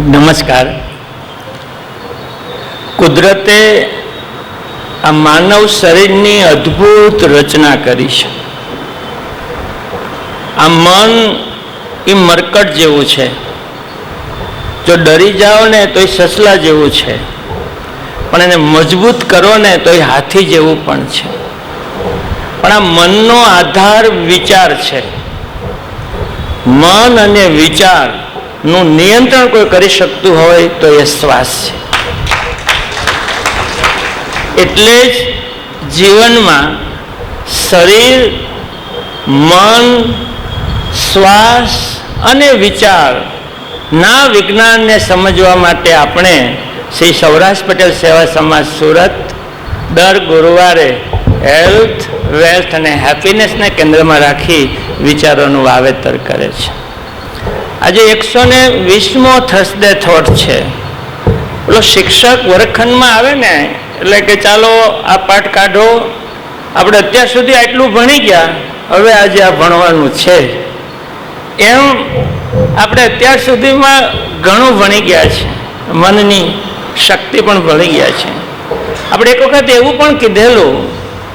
નમસ્કાર. કુદરતે આ માનવ શરીરની અદ્ભુત રચના કરી છે. આ મન એ મરકટ જેવું છે. જો ડરી જાઓ ને તો એ સસલા જેવું છે. પણ એને મજબૂત કરો ને તો એ હાથી જેવું પણ છે. પણ આ મનનો આધાર વિચાર છે. મન અને વિચાર નું નિયંત્રણ કોઈ કરી શકતું હોય તો એ શ્વાસ છે એટલે જ જીવનમાં શરીર, મન, શ્વાસ અને વિચાર ના વિજ્ઞાનને સમજવા માટે આપણે શ્રી સૌરાષ્ટ્ર પટેલ સેવા સમાજ સુરત દર ગુરુવારે હેલ્થ, વેલ્થ અને હેપીનેસને કેન્દ્રમાં રાખી વિચારોનું વાવેતર કરે છે. આજે એકસો ને વીસમો થર્સડે થોટ છે. પેલો શિક્ષક વર્ગખંડમાં આવે ને, એટલે કે ચાલો આ પાઠ કાઢો. આપણે અત્યાર સુધી આટલું ભણી ગયા, હવે આજે આ ભણવાનું છે. એમ આપણે અત્યાર સુધીમાં ઘણું ભણી ગયા છે. મનની શક્તિ પણ ભણી ગયા છે. આપણે એક વખત એવું પણ કીધેલું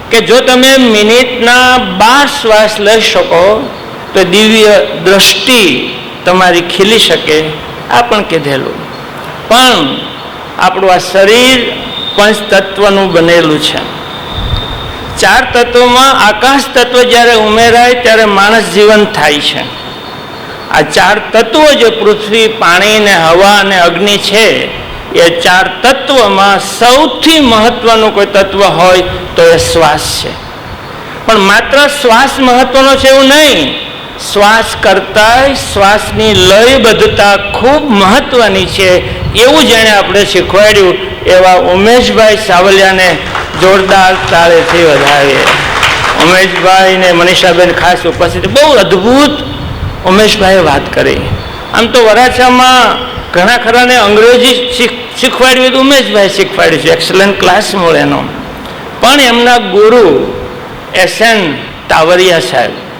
કે જો તમે મિનિટના બાર શ્વાસ લઈ શકો, તો દિવ્ય દ્રષ્ટિ તમારી ખીલી શકે, આ પણ કીધેલું. પણ આપણું આ શરીર પંચ તત્વનું બનેલું છે. ચાર તત્વમાં આકાશ તત્વ જ્યારે ઉમેરાય ત્યારે માણસ જીવન થાય છે. આ ચાર તત્વો જે પૃથ્વી, પાણી ને હવા અને અગ્નિ છે, એ ચાર તત્વમાં સૌથી મહત્વનું કોઈ તત્વ હોય તો એ શ્વાસ છે. પણ માત્ર શ્વાસ મહત્વનો છે એવું નહીં શ્વાસ કરતા શ્વાસની લયબદ્ધતા ખૂબ મહત્વની છે. એવું જેણે આપણે શીખવાડ્યું એવા ઉમેશભાઈ સાવલિયાને જોરદાર તાળેથી વધાવીએ. ઉમેશભાઈ ને મનીષાબેન ખાસ ઉપસ્થિત. બહુ અદ્ભુત ઉમેશભાઈએ વાત કરી. આમ તો વરાછામાં ઘણા ખરાને અંગ્રેજી શીખ, શીખવાડ્યું તો ઉમેશભાઈ શીખવાડ્યું છે. એક્સલન્ટ ક્લાસ મળે એનો. પણ એમના ગુરુ એસ એન તાવરિયા સાહેબ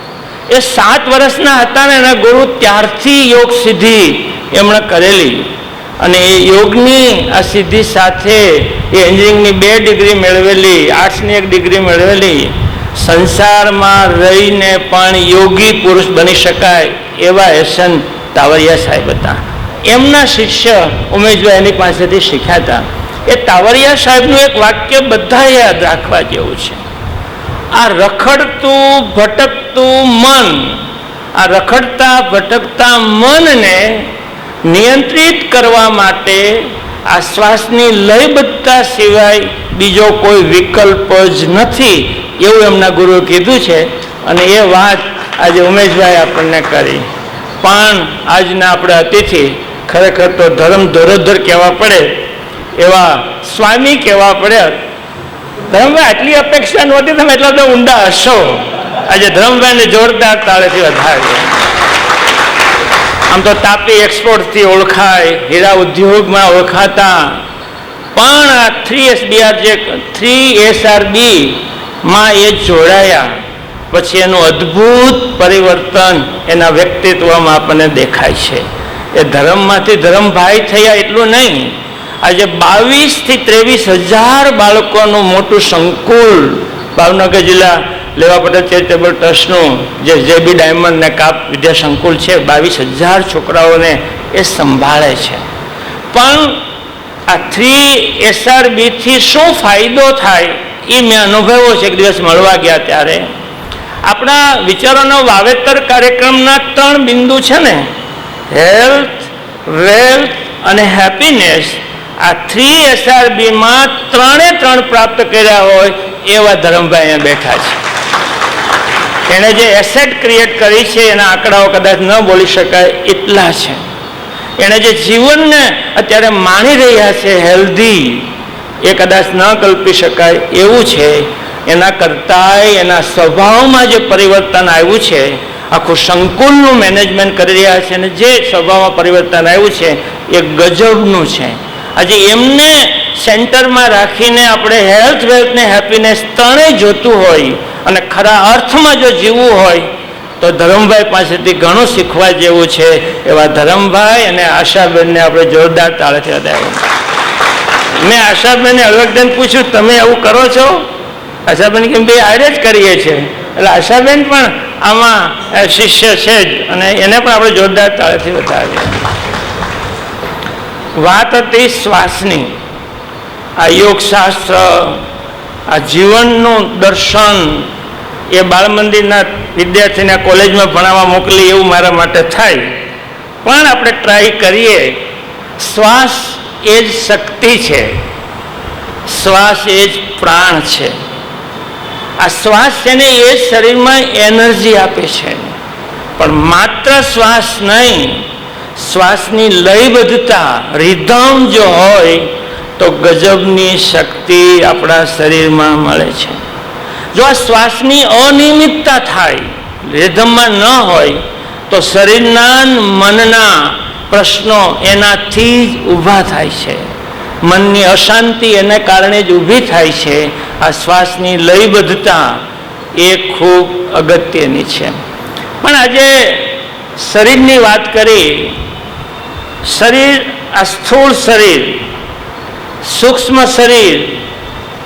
એ સાત વર્ષના હતા ને એના ગુરુ ત્યારથી યોગ સિદ્ધિ એમણે કરેલી. અને એ યોગની આ સિદ્ધિ સાથે એ એન્જિનિયરિંગની બે ડિગ્રી મેળવેલી, આર્ટ્સની એક ડિગ્રી મેળવેલી. સંસારમાં રહીને પણ યોગી પુરુષ બની શકાય એવા એસન તાવરિયા સાહેબ હતા. એમના શિષ્ય ઉમેશભાઈ એની પાસેથી શીખ્યા હતા. એ તાવરિયા સાહેબનું એક વાક્ય બધા યાદ રાખવા જેવું છે. આ રખડતું, ભટકતું મન, આ રખડતા, ભટકતા મનને નિયંત્રિત કરવા માટે આ શ્વાસની લયબદ્ધતા સિવાય બીજો કોઈ વિકલ્પ જ નથી એવું એમના ગુરુએ કીધું છે. અને એ વાત આજે ઉમેશભાઈ આપણને કરી. પણ આજના આપણે અતિથિ ખરેખર તો ધર્મ ધોરોધર કહેવા પડે, એવા સ્વામી કહેવા પડે ધર્મભાઈ આટલી અપેક્ષા નહોતી, તમે એટલા તો ઊંડા હશો. આજે ધર્મભાઈને જોરદાર તાળેથી વધારે આમ તો તાપી એક્સપોર્ટથી ઓળખાય, હીરા ઉદ્યોગમાં ઓળખાતા. પણ આ થ્રી એસબીઆર જે થ્રી એસઆરબી માં એ જોડાયા. પછી એનું અદ્ભુત પરિવર્તન એના વ્યક્તિત્વમાં આપણને દેખાય છે. એ ધર્મમાંથી ધર્મભાઈ થયા એટલું નહીં આજે બાવીસથી ત્રેવીસ હજાર બાળકોનું મોટું સંકુલ ભાવનગર જિલ્લા લેવા પટેલ ચેરિટેબલ ટ્રસ્ટનું જે જેબી ડાયમંડ ને કાપ વિદ્યા સંકુલ છે, બાવીસ હજાર છોકરાઓને એ સંભાળે છે. પણ આ થ્રી એસઆરબીથી શું ફાયદો થાય એ મેં અનુભવ્યો છે, એક દિવસ મળવા ગયા ત્યારે. આપણા વિચારોનો વાવેતર કાર્યક્રમના ત્રણ બિંદુ છે ને હેલ્થ વેલ્થ અને હેપીનેસ આ થ્રી એસઆરબીમાં ત્રણે ત્રણ પ્રાપ્ત કર્યા હોય એવા ધરમભાઈ અહીંયા બેઠા છે. એણે જે એસેટ ક્રિએટ કરી છે, એના આંકડાઓ કદાચ ન બોલી શકાય એટલા છે. એણે જે જીવનને અત્યારે માણી રહ્યા છે હેલ્ધી એ કદાચ ન કલ્પી શકાય એવું છે. એના કરતાંય એના સ્વભાવમાં જે પરિવર્તન આવ્યું છે, આખું સંકુલનું મેનેજમેન્ટ કરી રહ્યા છે અને જે સ્વભાવમાં પરિવર્તન આવ્યું છે, એ ગજબનું છે. આજે એમને સેન્ટરમાં રાખીને આપણે હેલ્થ, વેલ્થ ને હેપીનેસ ત્રણેય જોતું હોય અને ખરા અર્થમાં જો જીવવું હોય, તો ધરમભાઈ પાસેથી ઘણું શીખવા જેવું છે એવા ધરમભાઈ અને આશાબેનને આપણે જોરદાર તાળેથી વધાવ્યું. મેં આશાબેનને અલગદન પૂછ્યું, તમે એવું કરો છો? આશાબેન કેમ ભાઈ આડે જ કરીએ છીએ. એટલે આશાબેન પણ આમાં શિષ્ય છે જ અને એને પણ આપણે જોરદાર તાળેથી વધાવીએ. વાત હતી શ્વાસની. આ યોગશાસ્ત્ર, આ જીવનનું દર્શન એ બાળ મંદિરના વિદ્યાર્થીને કોલેજમાં ભણાવવા મોકલી એવું મારા માટે થાય. પણ આપણે ટ્રાય કરીએ, શ્વાસ એ જ શક્તિ છે. શ્વાસ એ જ પ્રાણ છે. આ શ્વાસ છે ને એ શરીરમાં એનર્જી આપે છે. પણ માત્ર શ્વાસ નહીં શ્વાસની લયબદ્ધતા, રિધમ જો હોય, તો ગજબની શક્તિ આપણા શરીરમાં મળે છે. જો આ શ્વાસની અનિયમિતતા થાય, રિધમમાં ન હોય, તો શરીરના મનના પ્રશ્નો એનાથી જ ઊભા થાય છે. મનની અશાંતિ એને કારણે જ ઊભી થાય છે. આ શ્વાસની લયબદ્ધતા એ ખૂબ અગત્યની છે. પણ આજે શરીરની વાત કરી, શરીર, આ સ્થૂળ શરીર, સૂક્ષ્મ શરીર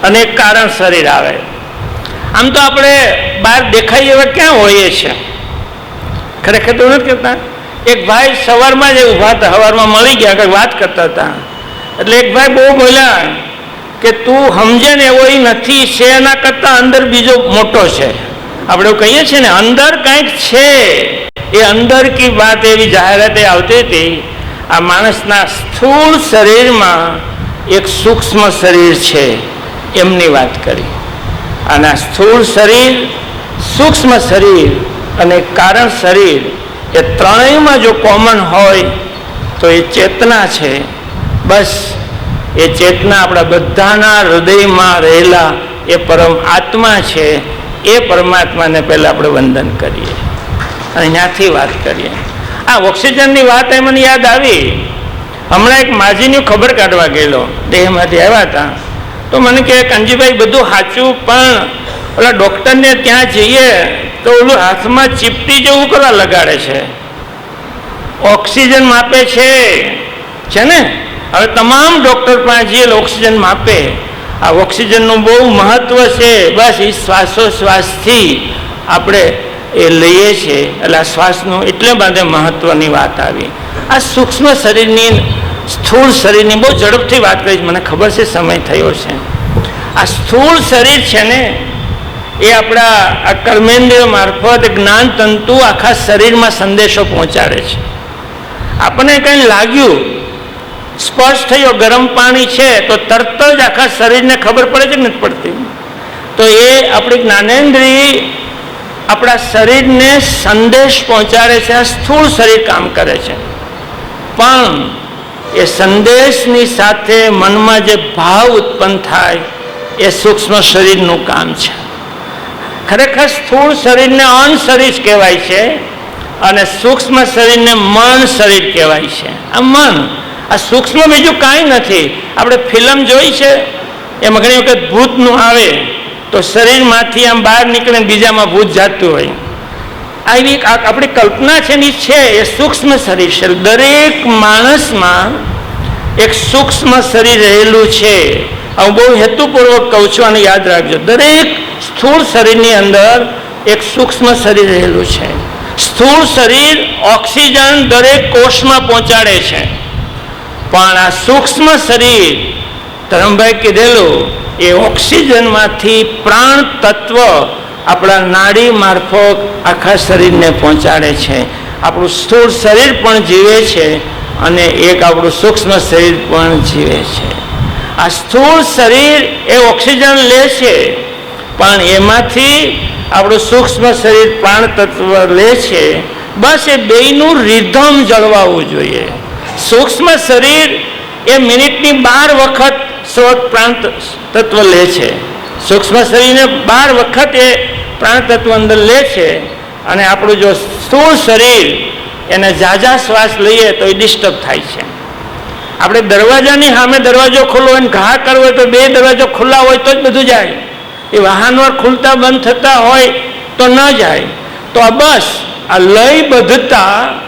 અને કારણ શરીર આવે. આમ તો આપણે બહાર દેખાઈએ એવા ક્યાં હોઈએ છીએ? ખરેખર તો નથી કરતા એક ભાઈ સવારમાં જ ઊભા હતા, સવારમાં મળી ગયા, કંઈક વાત કરતા હતા. એટલે એક ભાઈ બહુ બોલ્યા કે તું સમજે ને એવો નથી છે એના કરતાં અંદર બીજો મોટો છે? આપણે કહીએ છીએ ને, અંદર કંઈક છે. એ અંદર કી વાત એવી જાહેરાતે આવતી હતી, આ માણસના સ્થૂળ શરીરમાં એક સૂક્ષ્મ શરીર છે, એમની વાત કરી. અને આ સ્થૂળ શરીર, સૂક્ષ્મ શરીર અને કારણ શરીર એ ત્રણેયમાં જો કોમન હોય, તો એ ચેતના છે. બસ, એ ચેતના આપણા બધાના હૃદયમાં રહેલા એ પરમ આત્મા છે. એ પરમાત્માને પહેલાં આપણે વંદન કરીએ. અને ત્યાંથી વાત કરીએ. આ ઓક્સિજનની વાત એ મને યાદ આવી. હમણાં એક માજીની ખબર કાઢવા ગયેલો. દેહમાંથી આવ્યા હતા. તો મને કહે કંજીભાઈ બધું સાચું, પણ ઓલા ડૉક્ટરને ત્યાં જઈએ તો ઓલું હાથમાં ચીપટી જેવું કરવા લગાડે છે. ઓક્સિજન માપે છે. છે ને? હવે તમામ ડૉક્ટર પાસે જઈએ ઓક્સિજન માપે. આ ઓક્સિજનનું બહુ મહત્વ છે. બસ એ શ્વાસોશ્વાસથી આપણે એ લઈએ છીએ. એટલે આ શ્વાસનું એટલે બધે મહત્વની વાત આવી. આ સૂક્ષ્મ શરીરની, સ્થૂળ શરીરની બહુ ઝડપથી વાત કરી મને ખબર છે, સમય થયો છે. આ સ્થૂળ શરીર છે ને, એ આપણા આ કર્મેન્દ્રિય મારફત જ્ઞાન તંતુ આખા શરીરમાં સંદેશો પહોંચાડે છે. આપણને કંઈ લાગ્યું સ્પર્શ થયો, ગરમ પાણી છે, તો તરત જ આખા શરીરને ખબર પડે છે નથી પડતી. તો એ આપણી જ્ઞાનેન્દ્રિય આપણા શરીરને સંદેશ પહોંચાડે છે, આ સ્થૂળ શરીર કામ કરે છે. પણ એ સંદેશની સાથે મનમાં જે ભાવ ઉત્પન્ન થાય, એ સૂક્ષ્મ શરીરનું કામ છે. ખરેખર સ્થૂળ શરીરને અન શરીર કહેવાય છે અને સૂક્ષ્મ શરીરને મન શરીર કહેવાય છે. આ મન આ સૂક્ષ્મ બીજું કાંઈ નથી. આપણે ફિલ્મ જોઈ છે, એમાં ઘણી વખત ભૂતનું આવે તો શરીરમાંથી આમ બહાર નીકળે બીજામાં ભૂત જાતું હોય. આવી આપણી કલ્પના છે ની છે, એ સૂક્ષ્મ શરીર છે. દરેક માણસમાં એક સૂક્ષ્મ શરીર રહેલું છે. હું બહુ હેતુપૂર્વક કહું છું અને યાદ રાખજો. દરેક સ્થૂળ શરીરની અંદર એક સૂક્ષ્મ શરીર રહેલું છે. સ્થૂળ શરીર ઓક્સિજન દરેક કોષમાં પહોંચાડે છે. પણ આ સૂક્ષ્મ શરીર ધરમભાઈ કીધેલું, એ ઓક્સિજનમાંથી પ્રાણ તત્વ આપણા નાડી મારફત આખા શરીરને પહોંચાડે છે. આપણું સ્થૂળ શરીર પણ જીવે છે અને એક આપણું સૂક્ષ્મ શરીર પણ જીવે છે. આ સ્થૂળ શરીર એ ઓક્સિજન લે છે, પણ એમાંથી આપણું સૂક્ષ્મ શરીર પ્રાણ તત્વ લે છે. બસ એ બેયનું રિધમ જળવાવું જોઈએ. સૂક્ષ્મ શરીર એ મિનિટની બાર વખત સ્રોત પ્રાણ તત્વ લે છે. સૂક્ષ્મ શરીરને બાર વખત એ પ્રાણ તત્વ અંદર લે છે અને આપણું જો સ્થૂળ શરીર એને ઝાઝા શ્વાસ લઈએ તો એ ડિસ્ટર્બ થાય છે. આપણે દરવાજાની સામે દરવાજો ખુલ્લો હોય ઘા કરવો હોય તો બે દરવાજો ખુલ્લા હોય તો જ બધું જાય. એ વાહનો ખુલતા બંધ થતા હોય તો ન જાય. તો આ બસ, આ લયબદ્ધતા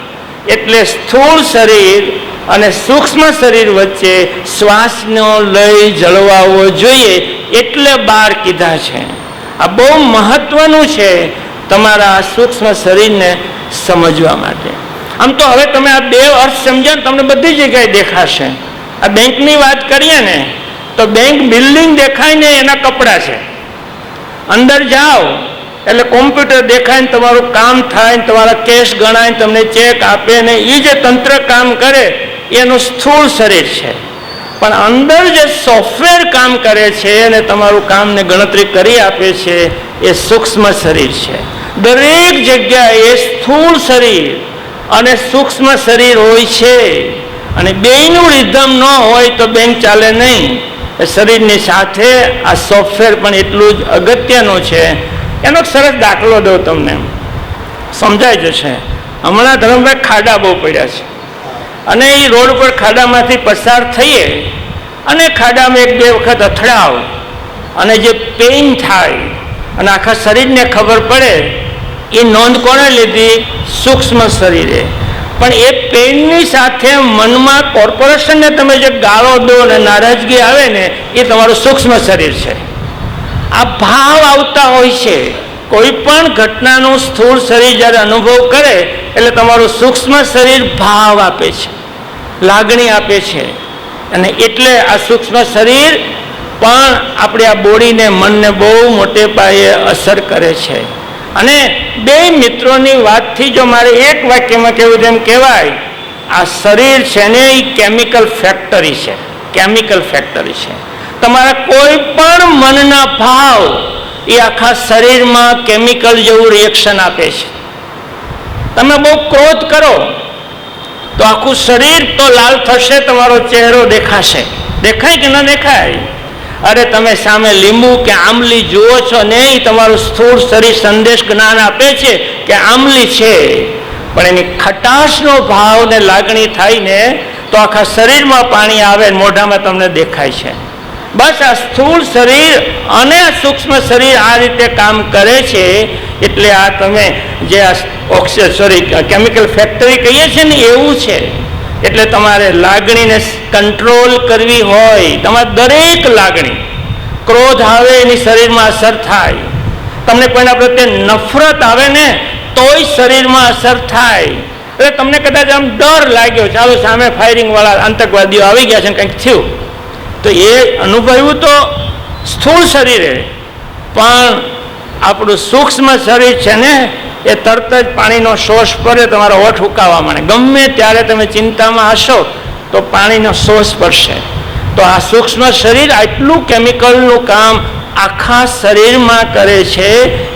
એટલે સ્થૂળ શરીર અને સૂક્ષ્મ શરીર વચ્ચે શ્વાસનો લય જળવાવો જોઈએ એટલે બાર કીધા છે. આ બહુ મહત્વનું છે તમારા સૂક્ષ્મ શરીરને સમજવા માટે. આમ તો હવે તમે આ બે અર્થ સમજો તમને બધી જગ્યાએ દેખાશે. આ બેંકની વાત કરીએ ને, તો બેંક બિલ્ડિંગ દેખાય ને એના કપડાં છે. અંદર જાઓ એટલે કોમ્પ્યુટર દેખાય તમારું કામ થાય ને તમારા કેશ ગણાય ને તમને ચેક આપે ને એ જે તંત્ર કામ કરે, એનું સ્થૂળ શરીર છે. પણ અંદર જે સોફ્ટવેર કામ કરે છે અને તમારું કામને ગણતરી કરી આપે છે, એ સૂક્ષ્મ શરીર છે. દરેક જગ્યાએ સ્થૂળ શરીર અને સૂક્ષ્મ શરીર હોય છે. અને બેયનું રિધમ ન હોય તો બેંક ચાલે નહીં. શરીરની સાથે આ સોફ્ટવેર પણ એટલું જ અગત્યનું છે એનો સરસ દાખલો દઉં તમને. સમજાઈ જશે. હમણાં ધર્મભાઈ ખાડા બહુ પડ્યા છે. અને એ રોડ પર ખાડામાંથી પસાર થઈએ અને ખાડામાં એક બે વખત અથડાવ અને જે પેઇન થાય અને આખા શરીરને ખબર પડે, એ નોંધ કોણે લીધી? સૂક્ષ્મ શરીરે. પણ એ પેઇનની સાથે મનમાં કોર્પોરેશનને તમે જે ગાળો દો અને નારાજગી આવે ને, એ તમારું સૂક્ષ્મ શરીર છે. આ ભાવ આવતા હોય છે. કોઈ પણ ઘટનાનું સ્થૂળ શરીર જ્યારે અનુભવ કરે, એટલે તમારું સૂક્ષ્મ શરીર ભાવ આપે છે, લાગણી આપે છે. અને એટલે આ સૂક્ષ્મ શરીર પણ આપણી આ બોડીને મનને બહુ મોટે પાયે અસર કરે છે. અને બે મિત્રોની વાતથી જો મારે એક વાક્યમાં કહેવું તેમ કહેવાય, આ શરીર છે ને એ કેમિકલ ફેક્ટરી છે કેમિકલ ફેક્ટરી છે. તમારા કોઈ પણ મનના ભાવ એ આખા શરીરમાં કેમિકલ જેવું રિએક્શન આપે છે. તમે બહુ ક્રોધ કરો, તો આખું શરીર તો લાલ થશે, તમારો ચહેરો દેખાશે. દેખાય કે ન દેખાય? અરે તમે સામે લીંબુ કે આમલી જુઓ છો ને એ તમારું સ્થૂળ શરીર સંદેશ જ્ઞાન આપે છે કે આમલી છે. પણ એની ખટાશનો ભાવ ને લાગણી થાય ને, તો આખા શરીરમાં પાણી આવે મોઢામાં તમને દેખાય છે. બસ આ સ્થૂળ શરીર અને સૂક્ષ્મ શરીર આ રીતે કામ કરે છે, એટલે આ તમે જે આ ઓક્સિજન સોરી કેમિકલ ફેક્ટરી કહીએ છીએ ને, એવું છે. એટલે તમારે લાગણીને કંટ્રોલ કરવી હોય, તમારે દરેક લાગણી, ક્રોધ આવે, એની શરીરમાં અસર થાય. તમને કોઈના પ્રત્યે નફરત આવે ને, તોય શરીરમાં અસર થાય. એટલે તમને કદાચ આમ ડર લાગ્યો, ચાલો સામે ફાયરિંગ વાળા આતંકવાદીઓ આવી ગયા છે કંઈક થયું. તો એ અનુભવ્યું તો સ્થૂળ શરીરે, પણ આપણું સૂક્ષ્મ શરીર છે ને, એ તરત જ પાણીનો શોષ પડે તમારા ઓઠ ઉકાવા માંડે. ગમે ત્યારે તમે ચિંતામાં હશો, તો પાણીનો શોષ પડશે. તો આ સૂક્ષ્મ શરીર આટલું કેમિકલનું કામ આખા શરીરમાં કરે છે,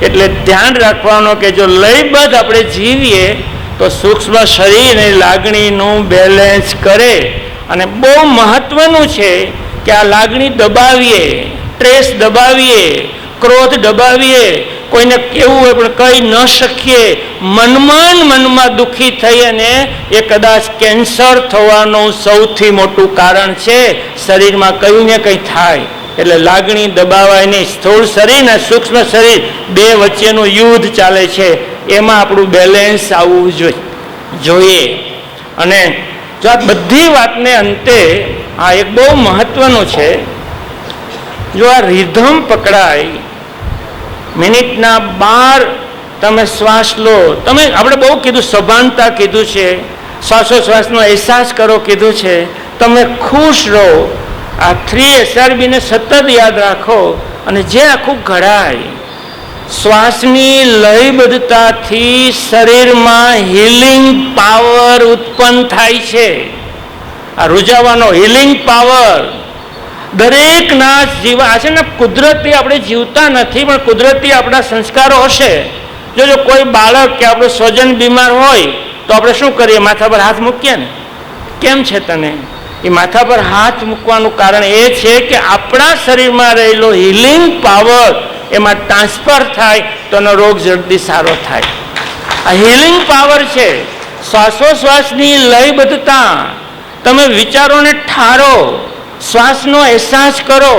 એટલે ધ્યાન રાખવાનું કે જો લયબદ્ધ આપણે જીવીએ, તો સૂક્ષ્મ શરીર અને લાગણીનું બેલેન્સ કરે. અને બહુ મહત્વનું છે કે આ લાગણી દબાવીએ ટ્રેસ દબાવીએ, ક્રોધ દબાવીએ, કોઈને કેવું હોય પણ કહી ન શકીએ મનમાં મનમાં દુઃખી થઈ અને એ કદાચ કેન્સર થવાનું સૌથી મોટું કારણ છે. શરીરમાં કયું ને કંઈ થાય? એટલે લાગણી દબાવાય નહીં. સ્થૂળ શરીર ને સૂક્ષ્મ શરીર બે વચ્ચેનું યુદ્ધ ચાલે છે. એમાં આપણું બેલેન્સ આવવું જોઈએ. અને જો આ બધી વાતને અંતે આ એક બહુ મહત્વનું છે. જો આ રિધમ પકડાય, મિનિટના બાર તમે શ્વાસ લો. તમે આપણે બહુ કીધું, સભાનતા કીધું છે. શ્વાસોશ્વાસનો અહેસાસ કરો કીધું છે. તમે ખુશ રહો. આ થ્રી એસઆરબીને સતત યાદ રાખો અને જે આખું ઘડાય, શ્વાસની લયબદ્ધતાથી શરીરમાં હિલિંગ પાવર ઉત્પન્ન થાય છે. આ રૂજાવાનો હિલિંગ પાવર દરેક ના જીવા આ છે ને કુદરતી આપણે જીવતા નથી, પણ કુદરતી આપણા સંસ્કારો હશે. જો જો કોઈ બાળક કે આપણું સ્વજન બીમાર હોય, તો આપણે શું કરીએ? માથા પર હાથ મૂકીએ ને? કેમ છે તને? એ માથા પર હાથ મૂકવાનું કારણ એ છે કે આપણા શરીરમાં રહેલો હિલિંગ પાવર એમાં ટ્રાન્સફર થાય, તો એનો રોગ જલ્દી સારો થાય. આ હિલિંગ પાવર છે. શ્વાસોશ્વાસની લયબદ્ધતા. તમે વિચારોને ઠારો, શ્વાસનો અહેસાસ કરો.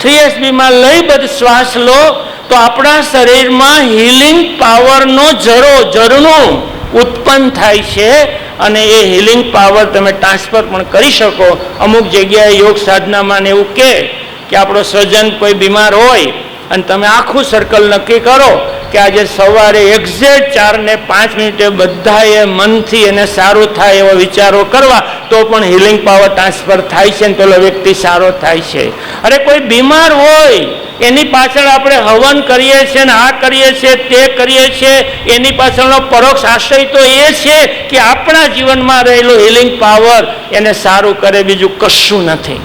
થ્રી એસબીમાં બધ શ્વાસ લો, તો આપણા શરીરમાં હિલિંગ પાવરનો જરો ઝરણું ઉત્પન્ન થાય છે અને એ હિલિંગ પાવર તમે ટ્રાન્સફર પણ કરી શકો. અમુક જગ્યાએ યોગ સાધનામાં એવું કે આપણો સ્વજન કોઈ બીમાર હોય અને તમે આખું સર્કલ નક્કી કરો કે આજે સવારે એક્ઝેક્ટ ચાર ને પાંચ મિનિટે બધાએ મનથી એને સારું થાય એવા વિચારો કરવા, તો પણ હિલિંગ પાવર ટ્રાન્સફર થાય છે ને પેલો વ્યક્તિ સારો થાય છે. અરે કોઈ બીમાર હોય, એની પાછળ આપણે હવન કરીએ છીએ ને આ કરીએ છીએ, તે કરીએ છીએ, એની પાછળનો પરોક્ષ આશય તો એ છે કે આપણા જીવનમાં રહેલો હિલિંગ પાવર એને સારું કરે, બીજું કશું નથી.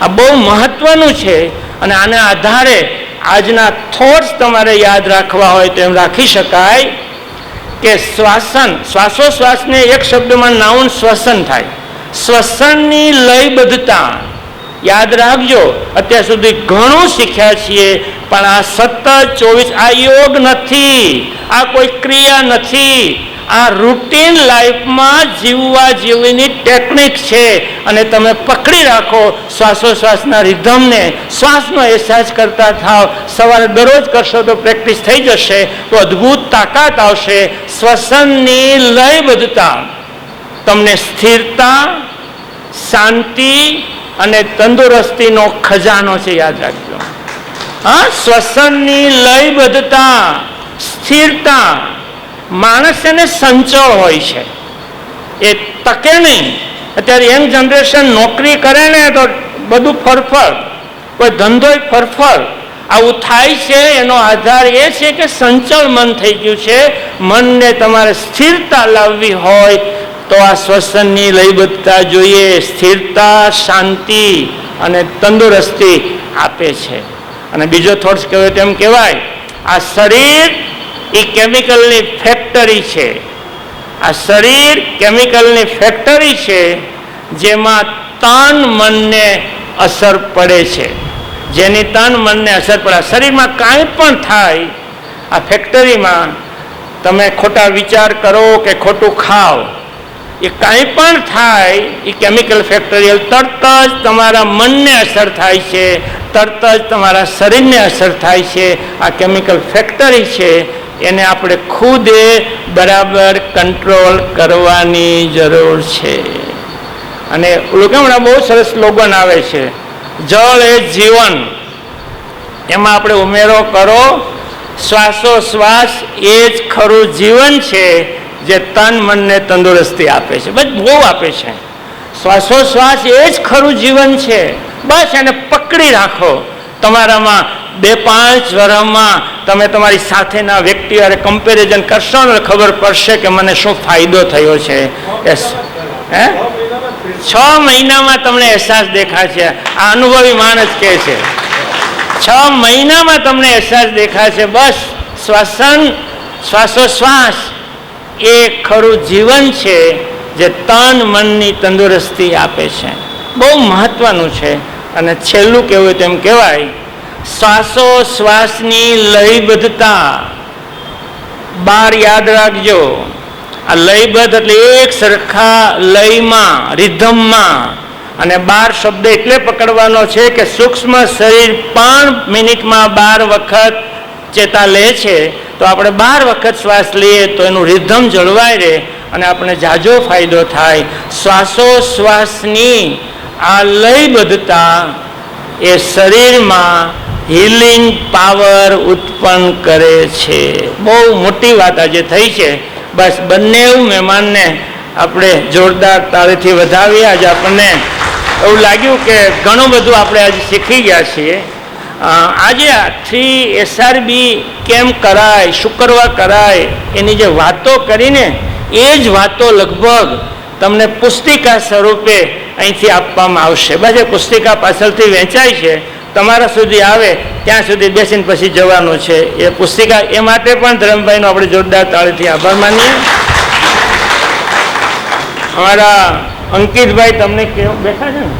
આ બહુ મહત્વનું છે અને આના આધારે આજના થોટ્સ તમારે યાદ રાખવા હોય તો એમ રાખી શકાય કે શ્વાસન, શ્વાસોશ્વાસને એક શબ્દમાં નાઉન શ્વસન થાય. શ્વસનની લયબદ્ધતા યાદ રાખજો. અત્યાર સુધી ઘણું શીખ્યા છીએ, પણ આ સતત ચોવીસ, આ યોગ નથી, આ કોઈ ક્રિયા નથી. આ રૂટીન લાઈફમાં જીવવા જીવવીની ટેકનિક છે. અને તમે પકડી રાખો શ્વાસોશ્વાસના રિધમને શ્વાસનો અહેસાસ કરતા થાવ. સવારે દરરોજ કરશો તો પ્રેક્ટિસ થઈ જશે. તો અદ્ભુત તાકાત આવશે. શ્વસનની લયબદ્ધતા. તમને સ્થિરતા, શાંતિ અને તંદુરસ્તીનો ખજાનો છે યાદ રાખજો. હા, શ્વસનની લયબદ્ધતા, સ્થિરતા માણસ એને સંચળ હોય છે. એ તકે નહીં. અત્યારે યંગ જનરેશન નોકરી કરે ને તો બધું ફરફર, કોઈ ધંધોય ફરફર. આવું થાય છે, એનો આધાર એ છે કે સંચળ મન થઈ ગયું છે. મનને તમારે સ્થિરતા લાવવી હોય તો આ શ્વસનની લયબદ્ધતા જોઈએ. સ્થિરતા, શાંતિ અને તંદુરસ્તી આપે છે. અને બીજો થોડ્સ કહેવાય તેમ કહેવાય, આ શરીર એ કેમિકલની ફેક્ટરી છે. આ શરીર કેમિકલની ફેક્ટરી છે, જેમાં તન મનને અસર પડે છે. જેની તન મનને અસર પડે શરીરમાં કાંઈ પણ થાય, આ ફેક્ટરીમાં તમે ખોટા વિચાર કરો કે ખોટું ખાઓ, એ કાંઈ પણ થાય, એ કેમિકલ ફેક્ટરી તરત જ તમારા મનને અસર થાય છે, તરત જ તમારા શરીરને અસર થાય છે. આ કેમિકલ ફેક્ટરી છે એને આપણે ખુદે બરાબર કંટ્રોલ કરવાની જરૂર છે. અને હમણાં બહુ સરસ સ્લોગન આવે છે, જળ એ જીવન. એમાં આપણે ઉમેરો કરો, શ્વાસોશ્વાસ એ જ ખરું જીવન છે જે તન, મનને તંદુરસ્તી આપે છે. બસ બહુ આપે છે. શ્વાસોશ્વાસ એ જ ખરું જીવન છે. બસ એને પકડી રાખો. તમારામાં બે પાંચ વર્ષમાં તમે તમારી સાથેના વ્યક્તિ અરે કમ્પેરિઝન કરશો ને ખબર પડશે કે મને શું ફાયદો થયો છે. એસ હે? છ મહિનામાં તમને અહેસાસ દેખાશે આ અનુભવી માણસ કહે છે. છ મહિનામાં તમને અહેસાસ દેખાશે બસ શ્વસન, શ્વાસોશ્વાસ એ ખરું જીવન છે જે તન મનની તંદુરસ્તી આપે છે. બહુ મહત્વનું છે. અને છેલ્લું કહેવું તેમ કહેવાય, શ્વાસો શ્વાસની લયબદ્ધતા. બાર યાદ રાખજો, આ લયબદ્ધ એટલે એક સરખા લયમાં, રિધમમાં. અને બાર શબ્દ એટલે પકડવાનો છે કે સૂક્ષ્મ શરીર પણ મિનિટમાં બાર વખત ચેતા લે છે. તો આપણે બાર વખત શ્વાસ લઈએ તો એનું રિધમ જળવાય રહે અને આપણે જાજો ફાયદો થાય. શ્વાસોશ્વાસની આ લયબદ્ધતા એ શરીરમાં હિલિંગ પાવર ઉત્પન્ન કરે છે. બહુ મોટી વાત આજે થઈ છે. બસ બંને મહેમાનને આપણે જોરદાર તાળીથી વધાવીએ. આજે આપણને એવું લાગ્યું કે ઘણું બધું આપણે આજે શીખી ગયા છીએ. આજે થ્રી એસઆરબી કેમ કરાય શું કરવા કરાય, એની જે વાતો કરીને એ જ વાતો લગભગ તમને પુસ્તિકા સ્વરૂપે અહીંથી આપવામાં આવશે. બસ એ પુસ્તિકા પાછળથી વેચાય છે. તમારા સુધી આવે, ત્યાં સુધી બેસીને પછી જવાનું છે. એ પુસ્તિકા એ માટે પણ ધરમભાઈનો આપણે જોરદાર તાળીથી આભાર માનીએ. અમારા અંકિતભાઈ તમને કેવો બેઠા છે ને?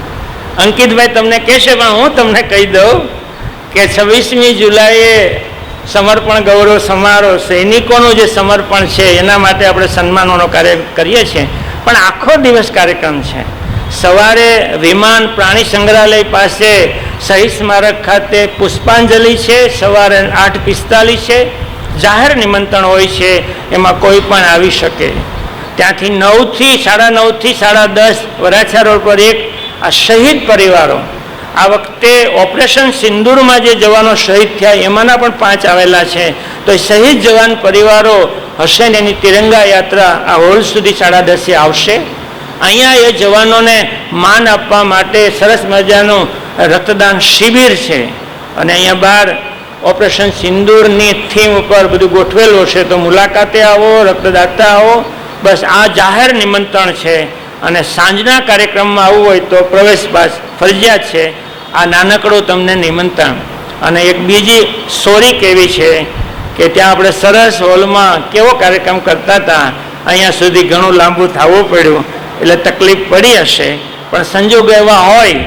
અંકિતભાઈ તમને કહેશે, પણ હું તમને કહી દઉં કે છવ્વીસમી જુલાઈએ સમર્પણ ગૌરવ સમારોહ, સૈનિકોનું જે સમર્પણ છે, એના માટે આપણે સન્માનોનો કાર્ય કરીએ છીએ. પણ આખો દિવસ કાર્યક્રમ છે. સવારે વિમાન પ્રાણી સંગ્રહાલય પાસે શહીદ સ્મારક ખાતે પુષ્પાંજલિ છે. સવારે આઠ પિસ્તાલીસ છે. જાહેર નિમંત્રણ હોય છે. એમાં કોઈ પણ આવી શકે. ત્યાંથી નવથી, સાડા નવથી સાડા દસ વરાછા રોડ પર એક આ શહીદ પરિવારો. આ વખતે ઓપરેશન સિંદૂરમાં જે જવાનો શહીદ થયા, એમાંના પણ પાંચ આવેલા છે. તો એ શહીદ જવાન પરિવારો હશે ને એની તિરંગા યાત્રા આ હોલ સુધી સાડા દસે આવશે. અહીંયા એ જવાનોને માન આપવા માટે સરસ મજાનું રક્તદાન શિબિર છે. અને અહીંયા બહાર ઓપરેશન સિંદૂરની થીમ ઉપર બધું ગોઠવેલું છે તો મુલાકાતે આવો, રક્તદાતા આવો. બસ આ જાહેર નિમંત્રણ છે. અને સાંજના કાર્યક્રમમાં આવવું હોય તો પ્રવેશ પાસ ફરજિયાત છે. આ નાનકડું તમને નિમંત્રણ. અને એક બીજી સોરી કેવી છે કે ત્યાં આપણે સરસ હોલમાં કેવો કાર્યક્રમ કરતા હતા. અહીંયા સુધી ઘણું લાંબુ થવું પડ્યું. એટલે તકલીફ પડી હશે, પણ સંજોગ એવા હોય.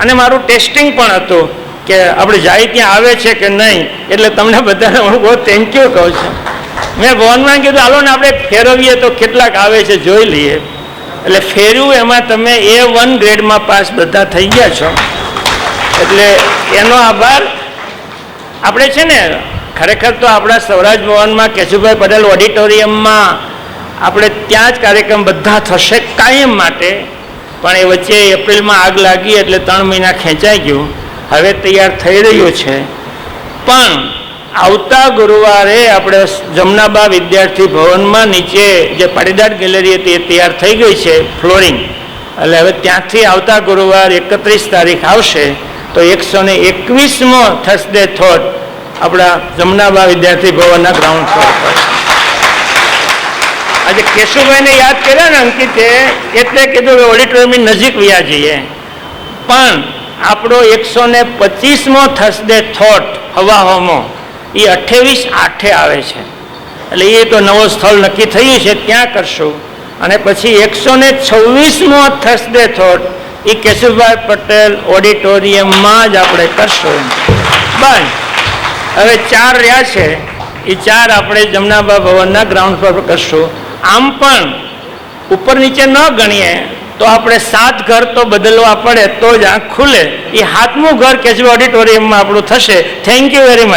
અને મારું ટેસ્ટિંગ પણ હતું કે આપણે જાય ત્યાં આવે છે કે નહીં, એટલે તમને બધાને હું બહુ થેન્ક યુ કહું છું. મેં ભવનમાં કીધું, હાલો ને આપણે ફેરવીએ તો કેટલાક આવે છે, જોઈ લઈએ. એટલે ફેરવ્યું એમાં તમે એ વન ગ્રેડમાં પાસ બધા થઈ ગયા છો. એટલે એનો આભાર. આપણે છે ને, ખરેખર તો આપણા સ્વરાજ ભવનમાં કેશુભાઈ પટેલ ઓડિટોરિયમમાં આપણે ત્યાં જ કાર્યક્રમ બધા થશે કાયમ માટે. પણ એ વચ્ચે એપ્રિલમાં આગ લાગી એટલે ત્રણ મહિના ખેંચાઈ ગયું. હવે તૈયાર થઈ રહ્યું છે. પણ આવતા ગુરુવારે આપણે જમનાબા વિદ્યાર્થી ભવનમાં નીચે જે પાટીદાર ગેલેરી હતી એ તૈયાર થઈ ગઈ છે, ફ્લોરિંગ. એટલે હવે ત્યાંથી આવતા ગુરુવાર એકત્રીસ તારીખ આવશે, તો એકસો ને એકવીસમો થર્સડે થોટ આપણા જમનાબા વિદ્યાર્થી ભવનના ગ્રાઉન્ડ ફ્લોર પર. કેશુભાઈને યાદ કર્યા ને અંકિતે, એટલે કીધું ઓડિટોરિયમની નજીક વ્યા જઈએ. પણ આપણો એકસો ને પચીસમો થર્સડે થોટ હવાહોમો, એ અઠ્ઠાવીસ આઠે આવે છે. એટલે એ તો નવો સ્થળ નક્કી થયું છે ત્યાં કરશું? અને પછી એકસો ને છવ્વીસમો થર્સડે થોટ એ કેશુભાઈ પટેલ ઓડિટોરિયમમાં જ આપણે કરશું. બસ. હવે ચાર રહ્યા છે. એ ચાર આપણે જમનાબા ભવનના ગ્રાઉન્ડ પર કરશું. આમ પણ ઉપર નીચે ન ગણીએ, તો આપણે સાત ઘર તો બદલવા પડે, તો જ આંખ ખુલે. એ હાથમું ઘર કેજુ ઓડિટોરિયમમાં આપણું થશે. Thank you very much